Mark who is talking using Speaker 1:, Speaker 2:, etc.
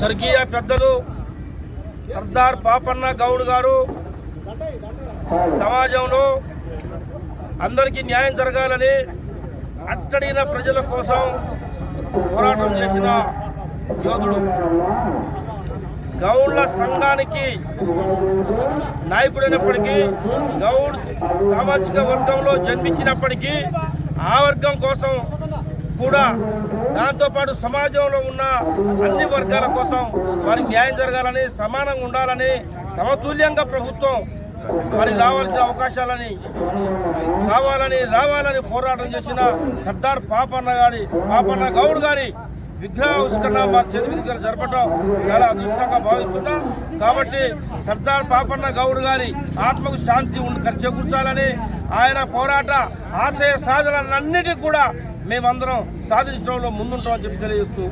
Speaker 1: స్వర్గీయ పెద్దలు సర్దార్ పాపన్న గౌడ్ గారు సమాజంలో అందరికీ న్యాయం జరగాలని అట్టడిన ప్రజల కోసం పోరాటం చేసిన యోధుడు. గౌడ్ల సంఘానికి నాయకుడైనప్పటికీ గౌడ్ సామాజిక వర్గంలో జన్మించినప్పటికీ ఆ వర్గం కోసం కూడా దాంతోపాటు సమాజంలో ఉన్న అన్ని వర్గాల కోసం వారికి న్యాయం జరగాలని సమానంగా ఉండాలని సమతుల్యంగా ప్రభుత్వం మరి రావాల్సిన అవకాశాలని కావాలని రావాలని పోరాటం చేసిన సర్దార్ పాపన్న గారి పాపన్న గౌడ్ గారి విగ్రహ ఆవిష్కరణ మా చేతి మీదుగా జరపడం చాలా అదృష్టంగా భావిస్తున్నాం. కాబట్టి సర్దార్ పాపన్న గౌడ్ గారి ఆత్మకు శాంతి ఉండి చేకూర్చాలని ఆయన పోరాట ఆశయ సాధనలన్నిటికీ కూడా మేమందరం సాధించడంలో ముందుంటామని చెప్పి తెలియజేస్తూ